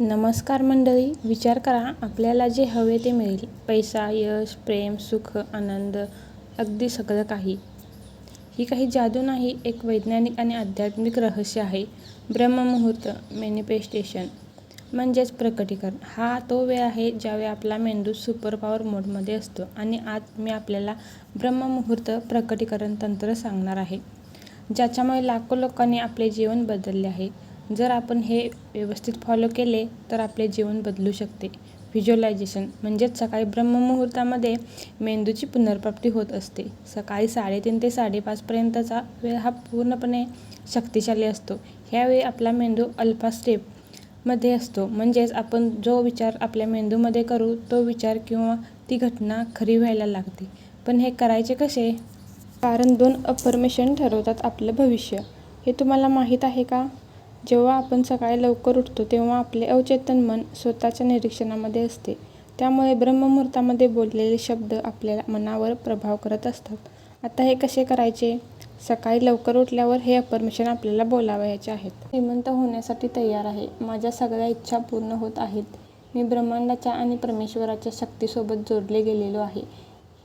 नमस्कार मंडळी विचार करा आपल्याला जे हवे ते मिळेल. पैसा यश प्रेम सुख आनंद अगदी सगळं काही. ही काही जादू नाही एक वैज्ञानिक आणि आध्यात्मिक रहस्य आहे. ब्रह्ममुहूर्त मॅनिफेस्टेशन म्हणजेच प्रकटीकरण. हा तो वेळ आहे ज्यावेळी आपला मेंदू सुपर पॉवर मोडमध्ये असतो आणि आज मी आपल्याला ब्रह्ममुहूर्त प्रकटीकरण तंत्र सांगणार आहे. ज्याच्यामुळे लाखो लोकांनी आपले जीवन बदलले आहे. जर आपण हे व्यवस्थित फॉलो केले तर आपले जीवन बदलू शकते. व्हिज्युअलायझेशन म्हणजेच सकाळी ब्रह्ममुहूर्तामध्ये मेंदूची पुनर्प्राप्ती होत असते. सकाळी साडेतीन ते साडेपाचपर्यंतचा वेळ हा पूर्णपणे शक्तिशाली असतो. ह्यावेळी आपला मेंदू अल्फा स्टेपमध्ये असतो. म्हणजेच आपण जो विचार आपल्या मेंदूमध्ये करू तो विचार किंवा ती घटना खरी व्हायला लागते. पण हे करायचे कसे? कारण दोन अफर्मेशन ठरवतात आपलं भविष्य. हे तुम्हाला माहीत आहे का? जेव्हा आपण सकाळी लवकर उठतो तेव्हा आपले अवचेतन मन स्वतःच्या निरीक्षणामध्ये असते. त्यामुळे ब्रह्ममुहूर्तामध्ये बोललेले शब्द आपल्या मनावर प्रभाव करत असतात. आता हे कसे करायचे? सकाळी लवकर उठल्यावर हे अपरमिशन आपल्याला बोलावायचे आहेत. श्रीमंत होण्यासाठी तयार आहे. माझ्या सगळ्या इच्छा पूर्ण होत आहेत. मी ब्रह्मांडाच्या आणि परमेश्वराच्या शक्तीसोबत जोडले गेलेलो आहे.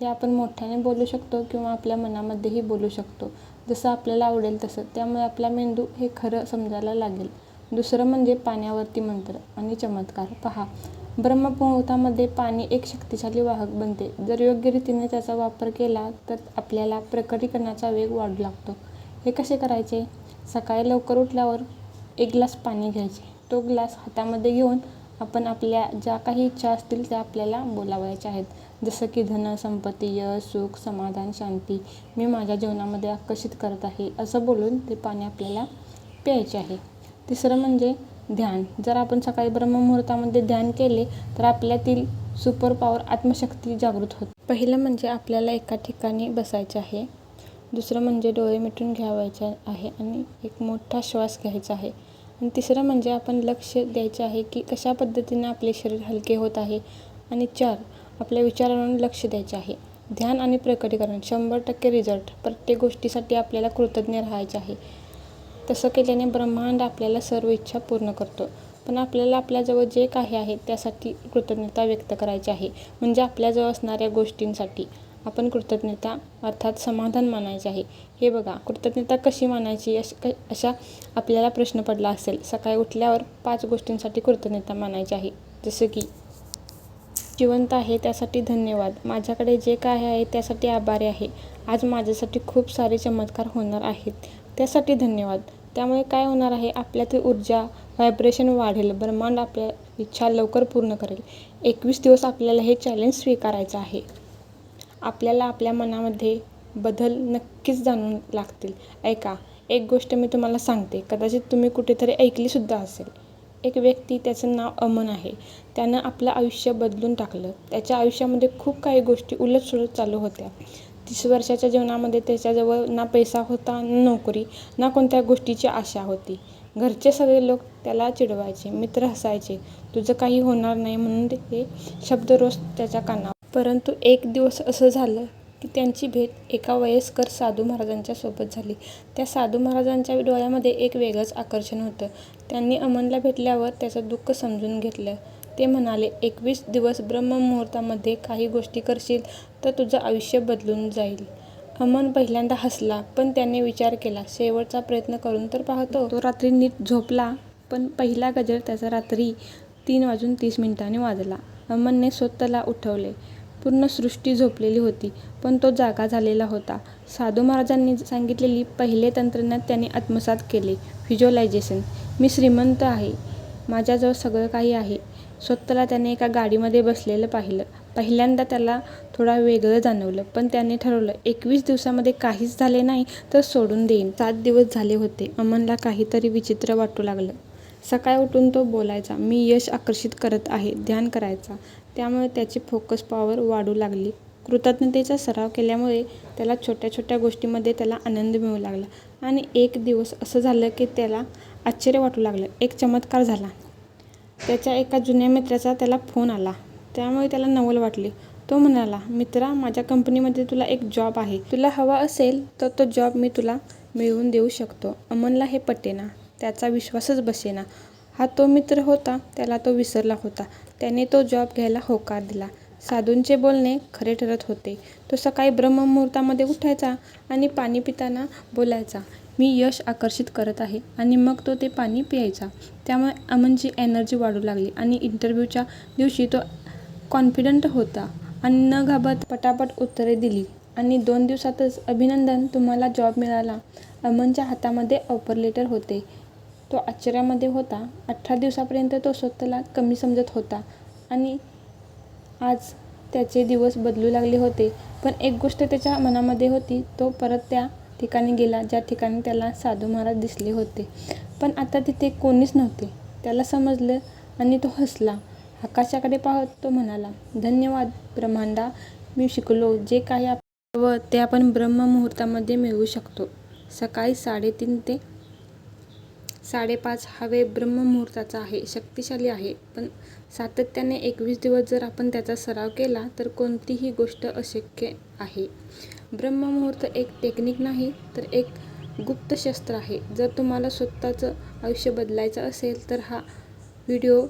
हे आपण मोठ्याने बोलू शकतो किंवा आपल्या मनामध्येही बोलू शकतो. जसं आपल्याला आवडेल तसं. त्यामुळे आपला मेंदू हे खरं समजायला लागेल. दुसरं म्हणजे पाण्यावरती मंत्र आणि चमत्कार. पहा. ब्रह्ममुहूर्तामध्ये पाणी एक शक्तिशाली वाहक बनते. जर योग्य रीतीने त्याचा वापर केला तर आपल्याला प्रकटीकरणाचा वेग वाढू लागतो. हे कसे करायचे? सकाळी लवकर उठल्यावर एक ग्लास पाणी घ्यायचे. तो ग्लास हातामध्ये घेऊन आपण आपल्या ज्या काही इच्छा असतील त्या आपल्याला बोलावायच्या आहेत. जसं की धन संपत्ती यश सुख समाधान शांती मी माझ्या जीवनामध्ये आकर्षित करत आहे असं बोलून ते पाणी आपल्याला प्यायचे आहे. तिसरं म्हणजे ध्यान. जर आपण सकाळी ब्रह्ममुहूर्तामध्ये ध्यान केले तर आपल्यातील सुपर पॉवर आत्मशक्ती जागृत होते. पहिलं म्हणजे आपल्याला एका ठिकाणी बसायचे आहे. दुसरं म्हणजे डोळे मिटून घ्यावायचे आहे आणि एक मोठा श्वास घ्यायचा आहे. आणि तिसरं म्हणजे आपण लक्ष द्यायचे आहे की कशा पद्धतीने आपले शरीर हलके होत आहे. आणि चार आपल्या विचारांवर लक्ष द्यायचे आहे. ध्यान आणि प्रकटीकरण शंभर टक्के रिझल्ट प्रत्येक गोष्टीसाठी आपल्याला कृतज्ञ राहायचे आहे. तसं केल्याने ब्रह्मांड आपल्याला सर्व इच्छा पूर्ण करतो. पण आपल्याला आपल्याजवळ जे काही आहे त्यासाठी कृतज्ञता व्यक्त करायची आहे. म्हणजे आपल्याजवळ असणाऱ्या गोष्टींसाठी आपण कृतज्ञता अर्थात समाधान मानायचे आहे. हे बघा कृतज्ञता कशी मानायची? अश क अशा आपल्याला प्रश्न पडला असेल. सकाळी उठल्यावर पाच गोष्टींसाठी कृतज्ञता मानायची आहे. जसं की जिवंत आहे त्यासाठी धन्यवाद. माझ्याकडे जे काय आहे त्यासाठी आभारी आहे. आज माझ्यासाठी खूप सारे चमत्कार होणार आहेत. त्यासाठी धन्यवाद. त्यामुळे काय होणार आहे आपल्यातील ऊर्जा व्हायब्रेशन वाढेल. ब्रह्मांड आपल्या इच्छा लवकर पूर्ण करेल. एकवीस दिवस आपल्याला हे चॅलेंज स्वीकारायचं आहे. आपल्याला आपल्या मनामध्ये बदल नक्कीच जाणून लागतील. ऐका एक गोष्ट मी तुम्हाला सांगते. कदाचित तुम्ही कुठेतरी ऐकलीसुद्धा असेल. एक व्यक्ती त्याचं नाव अमन आहे. त्यानं आपलं आयुष्य बदलून टाकलं. त्याच्या आयुष्यामध्ये खूप काही गोष्टी उलटसुलट चालू होत्या. तीस वर्षाच्या जीवनामध्ये त्याच्याजवळ ना पैसा होता ना नोकरी ना कोणत्या गोष्टीची आशा होती. घरचे सगळे लोक त्याला चिडवायचे मित्र हसायचे तुझं काही होणार नाही म्हणून हे शब्द रोज त्याच्या कानावर. परंतु एक दिवस असं झालं की त्यांची भेट एका वयस्कर साधू महाराजांच्या सोबत झाली. त्या साधू महाराजांच्या डोळ्यामध्ये एक वेगळंच आकर्षण होतं. त्यांनी अमनला भेटल्यावर त्याचं दुःख समजून घेतलं. ते म्हणाले एकवीस दिवस ब्रह्ममुहूर्तामध्ये काही गोष्टी करशील तर तुझं आयुष्य बदलून जाईल. अमन पहिल्यांदा हसला पण त्याने विचार केला शेवटचा प्रयत्न करून तर पाहतो. तो रात्री नीट झोपला पण पहिला गजर त्याचा रात्री तीन वाजून तीस मिनिटांनी वाजला. अमनने स्वतःला उठवले. पूर्ण सृष्टी झोपलेली होती पण तो जागा झालेला होता. साधू महाराजांनी सांगितलेली पहिले तंत्रज्ञान त्याने आत्मसात केले. व्हिज्युअलायझेशन मी श्रीमंत आहे. माझ्याजवळ सगळं काही आहे. स्वतःला त्याने एका गाडीमध्ये बसलेलं पाहिलं. पहिल्यांदा त्याला थोडा वेगळं जाणवलं पण त्याने ठरवलं एकवीस दिवसामध्ये काहीच झाले नाही तर सोडून देईन. सात दिवस झाले होते. अमनला काहीतरी विचित्र वाटू लागलं. सकाळी उठून तो बोलायचा मी यश आकर्षित करत आहे. ध्यान करायचा. त्यामुळे त्याची फोकस पॉवर वाढू लागली. कृतज्ञतेचा सराव केल्यामुळे त्याला छोट्या छोट्या गोष्टीमध्ये त्याला आनंद मिळू लागला. आणि एक दिवस असं झालं की त्याला आश्चर्य वाटू लागलं. एक चमत्कार झाला. त्याच्या एका जुन्या मित्राचा त्याला फोन आला. त्यामुळे त्याला नवल वाटले. तो म्हणाला मित्रा माझ्या कंपनीमध्ये तुला एक जॉब आहे. तुला हवा असेल तर तो जॉब मी तुला मिळवून देऊ शकतो. अमनला हे पटेना. त्याचा विश्वासच बसेना. हा तो मित्र होता. त्याला तो विसरला होता. त्याने तो जॉब घ्यायला होकार दिला. साधूंचे बोलणे खरे ठरत होते. तो सकाळी ब्रह्ममुहूर्तामध्ये उठायचा आणि पाणी पिताना बोलायचा, मी यश आकर्षित करत आहे आणि मग तो ते पाणी प्यायचा. त्यामुळे अमनची एनर्जी वाढू लागली आणि इंटरव्ह्यूच्या दिवशी तो कॉन्फिडंट होता आणि न घाबरता पटापट उत्तरे दिली आणि दोन दिवसातच अभिनंदन, तुम्हाला जॉब मिळाला. अमनच्या हातामध्ये ऑफर लेटर होते. तो आश्चर्यामध्ये होता. अठरा दिवसापर्यंत तो स्वतःला कमी समजत होता आणि आज त्याचे दिवस बदलू लागले होते. पण एक गोष्ट त्याच्या मनामध्ये होती. तो परत त्या ठिकाणी गेला ज्या ठिकाणी त्याला साधू महाराज दिसले होते. पण आता तिथे कोणीच नव्हते. त्याला समजलं आणि तो हसला. आकाशाकडे पाहत तो म्हणाला, धन्यवाद ब्रह्मांडा, मी शिकलो जे काही व ते आपण ब्रह्ममुहूर्तामध्ये मिळवू शकतो. सकाळी साडेतीन ते साडेपाच हवे ब्रह्ममुहूर्ताचा आहे. शक्तिशाली आहे. पण सातत्याने एकवीस दिवस जर आपण त्याचा सराव केला तर कोणतीही गोष्ट अशक्य आहे. ब्रह्ममुहूर्त एक टेक्निक नाही तर एक गुप्त शस्त्र आहे. जर तुम्हाला स्वतःचं आयुष्य बदलायचं असेल तर हा व्हिडिओ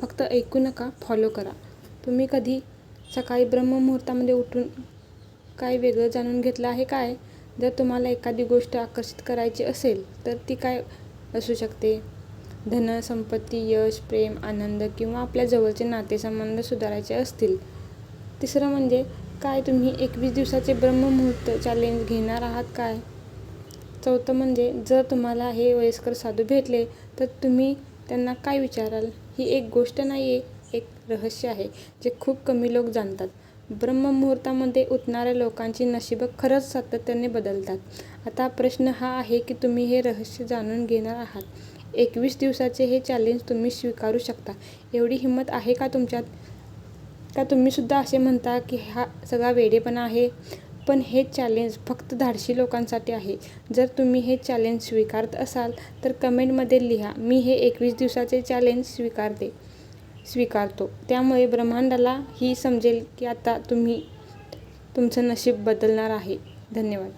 फक्त ऐकू नका, फॉलो करा. तुम्ही कधी सकाळी ब्रह्ममुहूर्तामध्ये उठून काय वेगळं जाणून घेतलं आहे काय? जर तुम्हाला एखादी गोष्ट आकर्षित करायची असेल तर ती काय असू शकते? धन, संपत्ती, यश, प्रेम, आनंद किंवा आपल्या जवळचे नातेसंबंध सुधारायचे असतील. तिसरं म्हणजे काय तुम्ही एकवीस दिवसाचे ब्रह्ममुहूर्त चॅलेंज घेणार आहात काय? चौथं म्हणजे जर तुम्हाला हे वयस्कर साधू भेटले तर तुम्ही त्यांना काय विचाराल? ही एक गोष्ट नाही आहे एक रहस्य आहे जे खूप कमी लोक जाणतात. ब्रह्ममुहूर्तामध्ये उठणाऱ्या लोकांची नशिबं खरंच सातत्याने बदलतात. आता प्रश्न हा आहे की तुम्ही हे रहस्य जाणून घेणार आहात? एकवीस दिवसाचे हे चॅलेंज तुम्ही स्वीकारू शकता एवढी हिंमत आहे का तुमच्यात? का तुम्हीसुद्धा असे म्हणता की हा सगळा वेडेपणा आहे? पण हे चॅलेंज फक्त धाडशी लोकांसाठी आहे. जर तुम्ही हे चॅलेंज स्वीकारत असाल तर कमेंटमध्ये लिहा, मी हे एकवीस दिवसाचे चॅलेंज स्वीकारते, स्वीकारतो. त्यामुळे ब्रह्मांडाला ही समजेल की आता तुम्ही तुमचं नशीब बदलणार आहे. धन्यवाद.